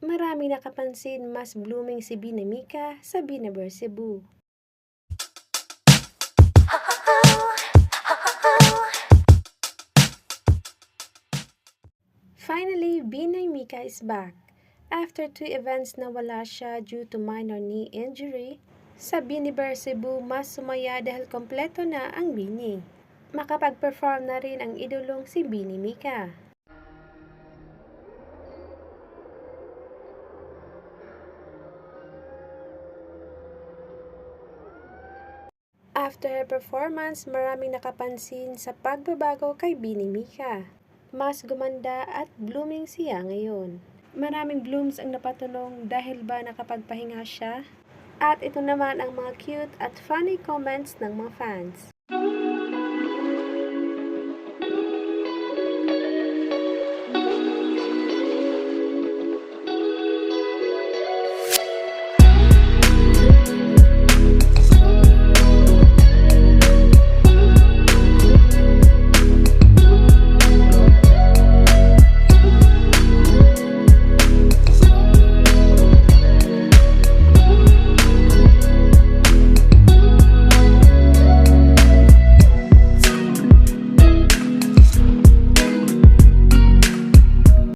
Marami nakapansin mas blooming si Binamika sa Binaber Cebu. Finally, Binay Mika is back. After two events na wala siya due to minor knee injury, sa Biniber Cebu mas sumaya dahil kompleto na ang Bini. Makapag-perform na rin ang idolong si Bini Mika. After her performance, maraming nakapansin sa pagbabago kay Bini Mika. Mas gumanda at blooming siya ngayon. Maraming blooms ang napatulong dahil ba nakapagpahinga siya? At ito naman ang mga cute at funny comments ng mga fans.